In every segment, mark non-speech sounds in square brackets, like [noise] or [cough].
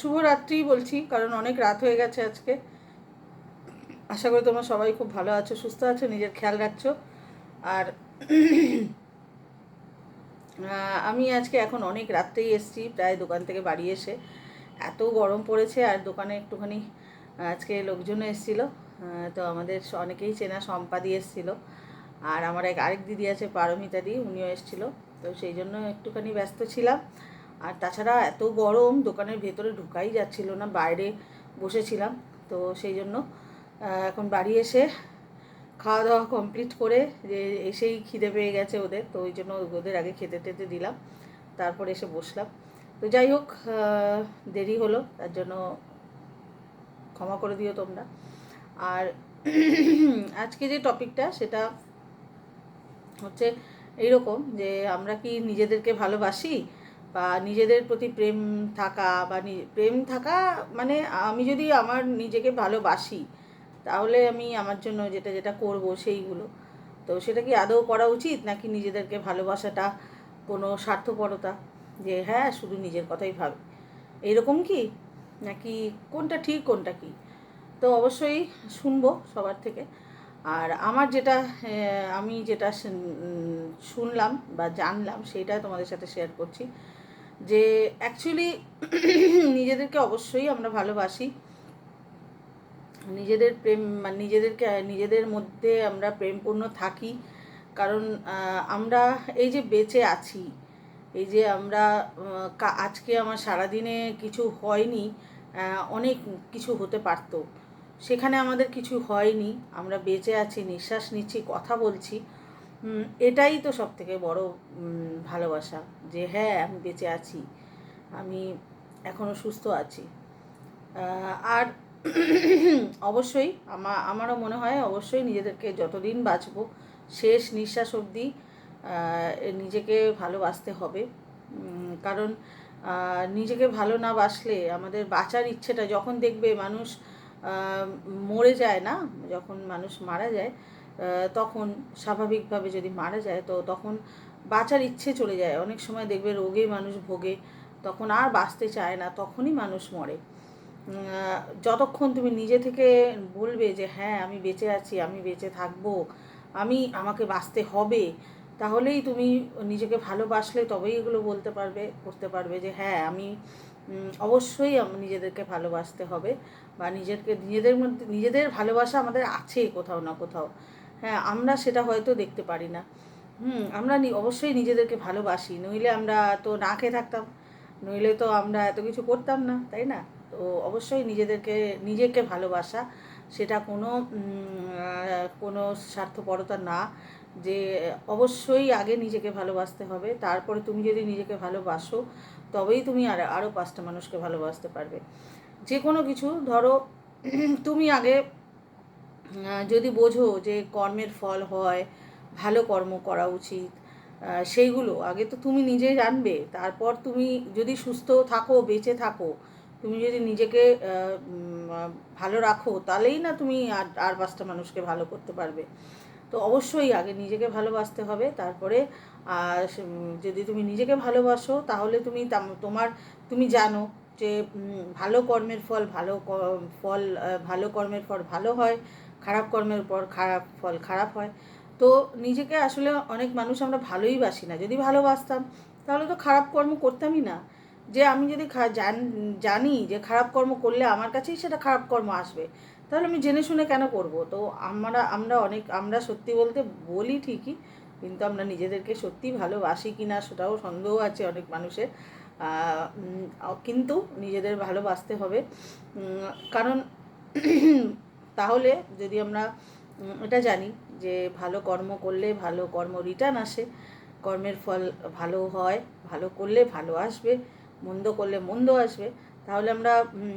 শুভরাত্রি বলছি, কারণ অনেক রাত হয়ে গেছে আজকে। আশা করি তোমরা সবাই খুব ভালো আছো, সুস্থ আছো, নিজের খেয়াল রাখছো। আর আমি আজকে এখন অনেক রাত্রেই এসেছি, প্রায় দোকান থেকে বাড়ি এসে। এত গরম পড়েছে, আর দোকানে একটুখানি আজকে লোকজন এসেছিল। তো আমাদের অনেকেই চেনা সম্পাদি এসেছিল। আর আমার এক আরেক দিদি আছে, পারমিতা দি, উনিও এসেছিল। তো সেই জন্য একটুখানি ব্যস্ত ছিলাম। আর তাছাড়া এত গরম, দোকানের ভেতরে ঢুকাই যাচ্ছিল না, বাইরে বসেছিলাম, তো সেই জন্য এখন বাড়ি এসে খাওয়া দাওয়া কমপ্লিট করে যে এসেই খিদে পেয়ে গেছে ওদের, তো ওই জন্য ওদের আগে খেতে টেতে দিলাম, তারপরে এসে বসলাম। তো যাই হোক দেরি হলো, তার জন্য ক্ষমা করে দিও তোমরা। আর [clears throat] আজকে যে টপিকটা, সেটা হচ্ছে এইরকম যে আমরা কি নিজেদেরকে ভালোবাসি বা নিজেদের প্রতি প্রেম থাকা বা প্রেম থাকা মানে আমি যদি আমার নিজেকে ভালোবাসি, তাহলে আমি আমার জন্য যেটা যেটা করব সেইগুলো। তো সেটা কি আদৌ করা উচিত নাকি নিজেদেরকে ভালোবাসাটা কোনো স্বার্থপরতা? যে হ্যাঁ শুধু নিজের কথাই ভাবে। এইরকম কি? নাকি কোনটা ঠিক, কোনটা কি? তো অবশ্যই শুনব সবার থেকে। আর আমার যেটা আমি যেটা শুনলাম বা জানলাম সেইটা তোমাদের সাথে শেয়ার করছি। যে অ্যাকচুয়ালি নিজেদেরকে অবশ্যই আমরা ভালোবাসি। নিজেদের প্রেম মানে নিজেদেরকে, নিজেদের মধ্যে আমরা প্রেমপূর্ণ থাকি। কারণ আমরা এই যে বেঁচে আছি, এই যে আমরা আজকে আমার সারাদিনে কিছু হয়নি অনেক কিছু হতে পারতো। সেখানে আমাদের কিছু হয়নি, আমরা বেঁচে আছি, নিঃশ্বাস নিচ্ছি, কথা বলছি। এটাই তো সব থেকে বড় ভালোবাসা, যে হ্যাঁ আমি বেঁচে আছি, আমি এখনও সুস্থ আছি। আর [clears throat] অবশ্যই আমা, আমারও মনে হয় অবশ্যই নিজেদেরকে যতদিন বাঁচবো, শেষ নিঃশ্বাস অবধি নিজেকে ভালোবাসতে হবে। কারণ নিজেকে ভালো না বাসলে আমাদের বাঁচার ইচ্ছেটা যখন দেখবে মানুষ মরে যায় না, যখন মানুষ মারা যায় তখন স্বাভাবিকভাবে যদি মারা যায়, তো তখন বাঁচার ইচ্ছে চলে যায়। অনেক সময় দেখবে রোগে মানুষ ভোগে, তখন আর বাঁচতে চায় না, তখনই মানুষ মরে। যতক্ষণ তুমি নিজে থেকে বলবে যে হ্যাঁ আমি বেঁচে আছি, আমি বেঁচে থাকব, আমি, আমাকে বাঁচতে হবে, তাহলেই তুমি নিজেকে ভালোবাসলে তবেই এগুলো বলতে পারবে, করতে পারবে যে হ্যাঁ আমি অবশ্যই নিজেদেরকে ভালোবাসতে হবে বা নিজেকে নিজেদের মধ্যে, নিজেদের ভালোবাসা আমাদের আছে কোথাও না কোথাও। হ্যাঁ আমরা সেটা হয়তো দেখতে পারি না। হুম, আমরা অবশ্যই নিজেদেরকে ভালোবাসি। নইলে আমরা তো না খেয়ে থাকতাম। নইলে তো আমরা এত কিছু করতাম না, তাই না? তো অবশ্যই নিজেদেরকে, নিজেকে ভালোবাসা। সেটা কোনো কোনো স্বার্থপরতা না যে অবশ্যই আগে নিজেকে ভালোবাসতে হবে। তারপরে তুমি যদি নিজেকে ভালোবাসো, তবেই তুমি আর আরও পাঁচটা মানুষকে ভালোবাসতে পারবে। যে কোনো কিছু, ধরো, তুমি আগে যদি বোঝো যে কর্মের ফল হয়, ভালো কর্ম করা উচিত সেইগুলো আগে তো তুমি নিজে জানবে। তারপর তুমি যদি সুস্থ থাকো, বেঁচে থাকো, তুমি যদি নিজেকে ভালো রাখো, তাহলেই না তুমি আর আর পাঁচটা মানুষকে ভালো করতে পারবে। তো অবশ্যই আগে নিজেকে ভালোবাসতে হবে, তারপরে যদি তুমি নিজেকে ভালোবাসো, তাহলে তুমি তোমার, তুমি জানো যে ভালো কর্মের ফল, ভালো ফল ভালো কর্মের ফল ভালো হয় খারাপ কর্মের পর খারাপ ফল খারাপ হয়। তো নিজেকে আসলে অনেক মানুষ আমরা ভালোই বাসি না। যদি ভালোবাসতাম, তাহলে তো খারাপ কর্ম করতামই না। যে আমি যদি জানি যে খারাপ কর্ম করলে আমার কাছেই সেটা খারাপ কর্ম আসবে, তাহলে আমি জেনে শুনে কেন করব? তো আমরা আমরা অনেক, আমরা সত্যি বলতে বলি ঠিকই, কিন্তু আমরা নিজেদেরকে সত্যি ভালোবাসি কি না সেটাও সন্দেহ আছে অনেক মানুষের। কিন্তু নিজেদের ভালোবাসতে হবে। কারণ তাহলে যদি আমরা এটা জানি যে ভালো কর্ম করলে ভালো কর্ম রিটার্ন আসে, কর্মের ফল ভালো হয়, ভালো করলে ভালো আসবে, মন্দ করলে মন্দ আসবে, তাহলে আমরা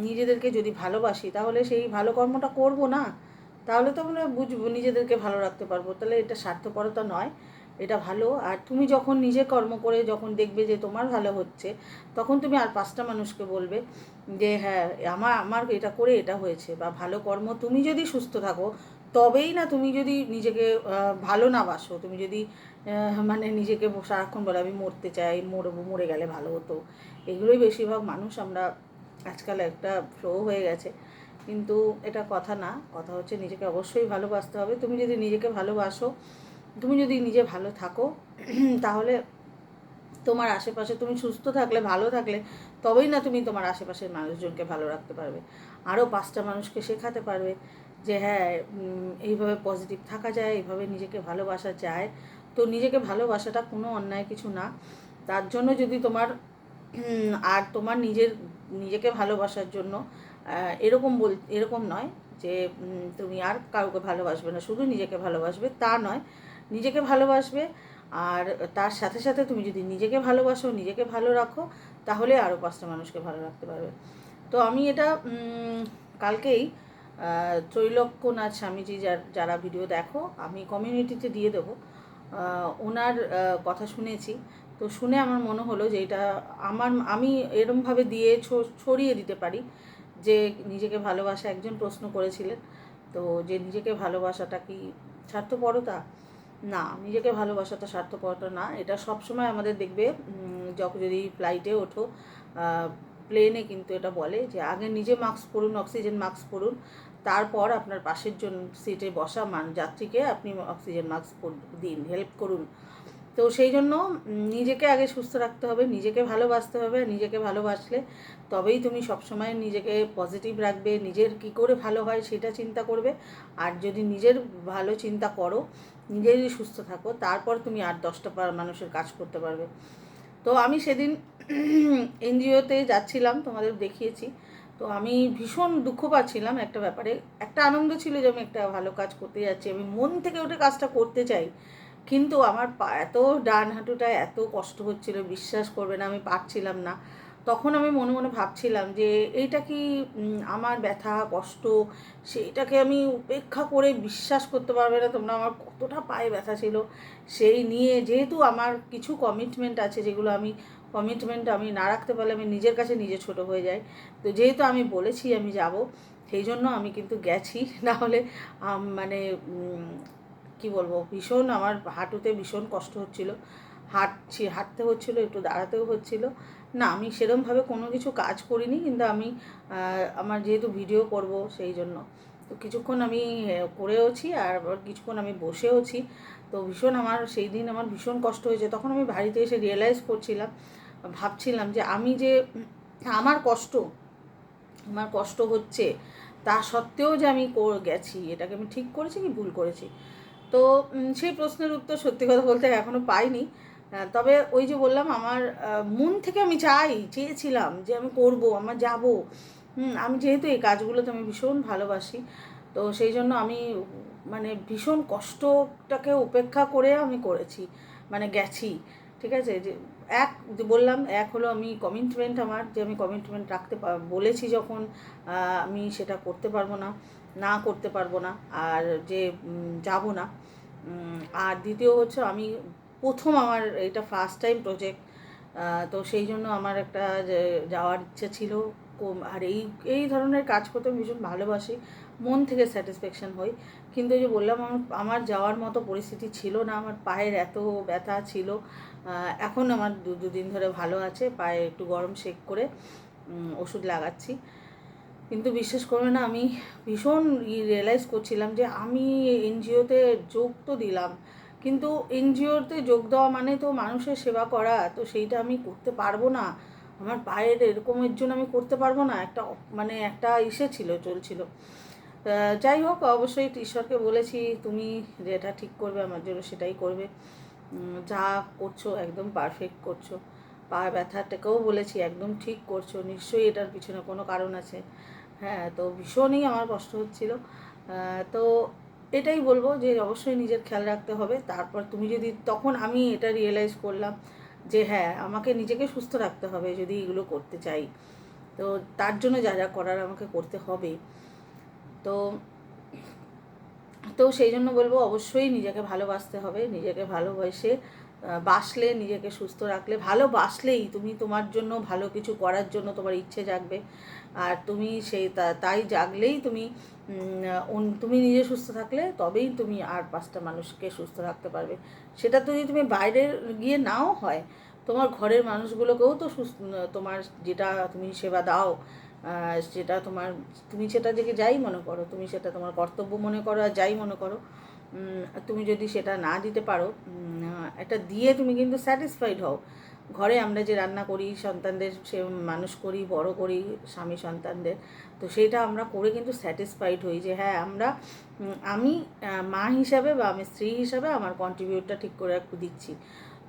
নিজেদেরকে যদি ভালোবাসি, তাহলে সেই ভালো কর্মটা করব না। তাহলে তো আমরা বুঝব নিজেদেরকে ভালো রাখতে পারব। তাহলে এটা স্বার্থপরতা নয়। এটা ভালো। আর তুমি যখন নিজে কর্ম করে যখন দেখবে যে তোমার ভালো হচ্ছে, তখন তুমি আর পাঁচটা মানুষকে বলবে যে হ্যাঁ আমার আমার এটা করে এটা হয়েছে বা ভালো কর্ম। তুমি যদি সুস্থ থাকো, তবেই না তুমি যদি নিজেকে ভালো না বাসো। তুমি যদি মানে নিজেকে সারাক্ষণ বলে, আমি মরতে চাই, মরবো, মরে গেলে ভালো হতো। এগুলোই বেশিরভাগ মানুষ আমরা আজকাল একটা ফ্লো হয়ে গেছে। কিন্তু এটা কথা না। কথা হচ্ছে নিজেকে অবশ্যই ভালোবাসতে হবে। তুমি যদি নিজেকে ভালোবাসো তুমি যদি নিজে ভালো থাকো তাহলে তোমার আশেপাশে, তুমি সুস্থ থাকলে, ভালো থাকলে, তবেই না তুমি তোমার আশেপাশের মানুষজনকে ভালো রাখতে পারবে। আরও পাঁচটা মানুষকে শেখাতে পারবে যে হ্যাঁ এইভাবে পজিটিভ থাকা যায়, এইভাবে নিজেকে ভালোবাসা যায়। তো নিজেকে ভালোবাসাটা কোনো অন্যায় কিছু না। তার জন্য যদি তোমার আর তোমার নিজের, নিজেকে ভালোবাসার জন্য এরকম বল, এরকম নয় যে তুমি আর কাউকে ভালোবাসবে না, শুধু নিজেকে ভালোবাসবে, তা নয়। নিজেকে ভালোবাসবে, আর তার সাথে সাথে তুমি যদি নিজেকে ভালোবাসো, নিজেকে ভালো রাখো, তাহলে আরও পাঁচটা মানুষকে ভালো রাখতে পারবে। তো আমি এটা কালকেই ত্রৈলোক্যনাথ স্বামীজি যার, যারা ভিডিও দেখো, আমি কমিউনিটিতে দিয়ে দেবো। ওনার কথা শুনেছি। তো শুনে আমার মনে হলো যে এটা আমার, আমি এরমভাবে দিয়ে ছড়িয়ে দিতে পারি যে নিজেকে ভালোবাসা একজন প্রশ্ন করেছিলেন। তো যে নিজেকে ভালোবাসাটা কি স্বার্থপরতা? না। নিজেকে ভালোবাসাটা স্বার্থপরতা না। এটা সবসময় আমাদের দেখবে যখন যদি ফ্লাইটে ওঠো প্লেনে কিন্তু এটা বলে যে, আগে নিজে মাস্ক পরুন অক্সিজেন মাস্ক পরুন। তারপর আপনার পাশের জন সিটে বসা মান, যাত্রীকে আপনি অক্সিজেন মাস্ক দিন হেল্প করুন। তো সেই জন্য নিজেকে আগে সুস্থ রাখতে হবে, নিজেকে ভালোবাসতে হবে নিজেকে ভালোবাসলে তবেই তুমি সবসময় নিজেকে পজিটিভ রাখবে, নিজের কি করে ভালো হয় সেটা চিন্তা করবে। আর যদি নিজের ভালো চিন্তা করো নিজেরই সুস্থ থাকো, তারপর তুমি আর দশটা পা- মানুষের কাজ করতে পারবে। তো আমি সেদিন [clears throat] এনজিওতে যাচ্ছিলাম, তোমাদের দেখিয়েছি। তো আমি ভীষণ দুঃখ পাচ্ছিলাম একটা ব্যাপারে। একটা আনন্দ ছিল যে আমি একটা ভালো কাজ করতে যাচ্ছি, আমি মন থেকে ওঠে কাজটা করতে চাই। কিন্তু আমার পা এত ডান হাঁটুটা এত কষ্ট হচ্ছিল, বিশ্বাস করবে না, আমি পারছিলাম না। তখন আমি মনে মনে ভাবছিলাম যে এইটা কি আমার ব্যথা কষ্ট সেইটাকে আমি উপেক্ষা করে বিশ্বাস করতে পারবে না তোমরা আমার কতটা পায়ে ব্যথা ছিল। সেই নিয়ে যেহেতু আমার কিছু কমিটমেন্ট আছে যেগুলো আমি কমিটমেন্ট আমি না রাখতে পারলে আমি নিজের কাছে নিজে ছোট হয়ে যাই। তো যেহেতু আমি বলেছি আমি যাব সেই জন্য আমি কিন্তু গেছি। [laughs] নাহলে আম, মানে কি বলব ভীষণ আমার হাঁটুতে ভীষণ কষ্ট হচ্ছিল। হাঁটছি হাঁটতে হচ্ছিল একটু দাঁড়াতেও হচ্ছিল। না, আমি সেরমভাবে কোনো কিছু কাজ করিনি, কিন্তু আমি আমার যেহেতু ভিডিও করব সেই জন্য। তো কিছুক্ষণ আমি করেওছি আর কিছুক্ষণ আমি বসেওছি। তো ভীষণ আমার, সেই দিন আমার ভীষণ কষ্ট হয়েছে। তখন আমি বাড়িতে এসে রিয়েলাইজ করছিলাম, ভাবছিলাম যে আমি যে, আমার কষ্ট আমার কষ্ট হচ্ছে, তা সত্ত্বেও যে আমি গেছি, এটাকে আমি ঠিক করেছি কি ভুল করেছি? তো সেই প্রশ্নের উত্তর সত্যি কথা বলতে এখনও পাইনি। তবে ওই যে বললাম আমার মন থেকে আমি চাই, চেয়েছিলাম যে আমি করব, আমার যাব। আমি যেহেতু এই কাজগুলোতে আমি ভীষণ ভালোবাসি, তো সেই জন্য আমি মানে ভীষণ কষ্টটাকে উপেক্ষা করে আমি করেছি মানে গেছি, ঠিক আছে? যে এক বললাম, এক হলো আমি কমিটমেন্ট আমার, যে আমি কমিটমেন্ট রাখতে বলেছি যখন আমি সেটা করতে পারব না না করতে পারব না, আর যে যাব না আর দ্বিতীয় হচ্ছে আমি প্রথম আমার এটা ফার্স্ট টাইম প্রজেক্ট তো সেই জন্য আমার একটা যাওয়ার ইচ্ছা ছিল আর এই এই ধরনের কাজ করতে আমি ভীষণ ভালোবাসি, মন থেকে স্যাটিসফ্যাকশান হই। কিন্তু যে বললাম, আমার আমার যাওয়ার মতো পরিস্থিতি ছিল না, আমার পায়ের এত ব্যথা ছিল এখন আমার দু, দুদিন ধরে ভালো আছে, পায়ে একটু গরম শেক করে ওষুধ লাগাচ্ছি। কিন্তু বিশ্বাস করবে না, আমি ভীষণ রিয়েলাইজ করছিলাম যে, আমি এনজিওতে যোগ তো দিলাম কিন্তু এনজিওতে যোগ দেওয়া মানে তো মানুষের সেবা করা, তো সেইটা আমি করতে পারব না। আমার পায়ের এরকমের জন্য আমি করতে পারব না। একটা মানে একটা ইসে ছিল, চলছিল। যাই হোক, অবশ্যই ঈশ্বরকে বলেছি, তুমি যেটা ঠিক করবে, আমার জন্য সেটাই করবে। যা করছ একদম পারফেক্ট করছ। পা ব্যথাটাকেও বলেছি, একদম ঠিক করছ। নিশ্চয়ই এটার পিছনে কোনো কারণ আছে। হ্যাঁ তো ভীষণই আমার কষ্ট হচ্ছিল। তো এটাই বলব যে অবশ্যই নিজের খেয়াল রাখতে হবে। তারপর তুমি যদি তখন আমি এটা রিয়েলাইজ করলাম যে হ্যাঁ আমাকে নিজেকে সুস্থ রাখতে হবে যদি এগুলো করতে চাই। তো তার জন্য যা যা করার আমাকে করতে হবে। তো তো সেই জন্য বলব অবশ্যই নিজেকে ভালোবাসতে হবে, নিজেকে ভালোবেসে বাসলে, নিজেকে সুস্থ রাখলে ভালোবাসলেই তুমি তোমার জন্য ভালো কিছু করার জন্য তোমার ইচ্ছে জাগবে। আর তুমি সেই তাই জাগলেই তুমি তুমি নিজে সুস্থ থাকলে তবেই তুমি আর পাঁচটা মানুষকে সুস্থ রাখতে পারবে। সেটা যদি তুমি বাইরে গিয়ে নাও হয়, তোমার ঘরের মানুষগুলোকেও তো সুস্থ, তোমার যেটা তুমি সেবা দাও সেটা তোমার, তুমি সেটা যে যাই মনে করো, তুমি সেটা তোমার কর্তব্য মনে করো আর যাই মনে করো তুমি যদি সেটা না দিতে পারো এটা দিয়ে তুমি কিন্তু স্যাটিসফাইড হও। ঘরে আমরা যে রান্না করি, সন্তানদের সে মানুষ করি, বড় করি, স্বামী সন্তানদের, তো সেটা আমরা করে কিন্তু স্যাটিসফাইড হই যে হ্যাঁ আমরা আমি মা হিসাবে বা আমি স্ত্রী হিসাবে আমার কন্ট্রিবিউটটা ঠিক করে দিচ্ছি।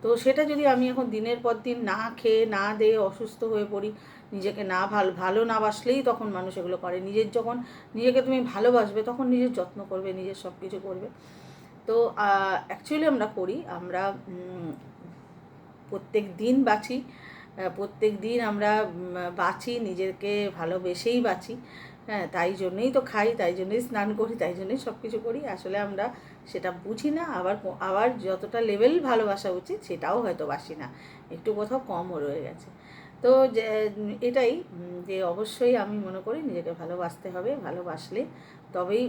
তো সেটা যদি আমি এখন দিনের পর দিন না খেয়ে, না দিয়ে অসুস্থ হয়ে পড়ি, নিজেকে না ভালো ভালো না বাসলেই তখন মানুষ এগুলো করে। নিজের যখন নিজেকে তুমি ভালোবাসবে, তখন নিজের যত্ন করবে, নিজের সব কিছু করবে। তো অ্যাকচুয়ালি আমরা করি, আমরা প্রত্যেক দিন বাঁচি প্রত্যেক দিন আমরা বাঁচি, নিজেকে ভালোবেসেই বাঁচি হ্যাঁ তাই জন্যই তো খাই, তাই জন্যই স্নান করি, তাই জন্যই সব কিছু করি, আসলে আমরা সেটা বুঝি না, আবার আবার যতটা লেভেল ভালোবাসা উচিত, সেটাও হয়তো বাসি না, একটু কোথাও কমও রয়ে গেছে। তো এটাই যে, অবশ্যই আমি মনে করি, নিজেকে ভালোবাসতে হবে, ভালোবাসলে তবেই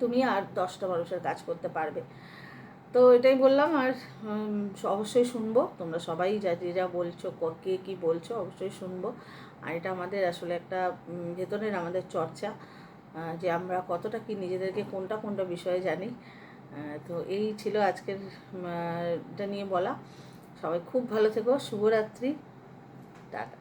তুমি আর দশটা মানুষের কাজ করতে পারবে। তো এটাই বললাম, আর অবশ্যই শুনব। তোমরা সবাই যা, যে যা বলছো ক- কে বলছো, অবশ্যই শুনব। আর এটা আমাদের আসলে একটা ভেতরের আমাদের চর্চা যে আমরা কতটা কি নিজেদেরকে কোনটা কোনটা বিষয়ে জানি। তো এই ছিল আজকের এটা নিয়ে বলা। সবাই খুব ভালো থেকো, শুভরাত্রি। টাটা।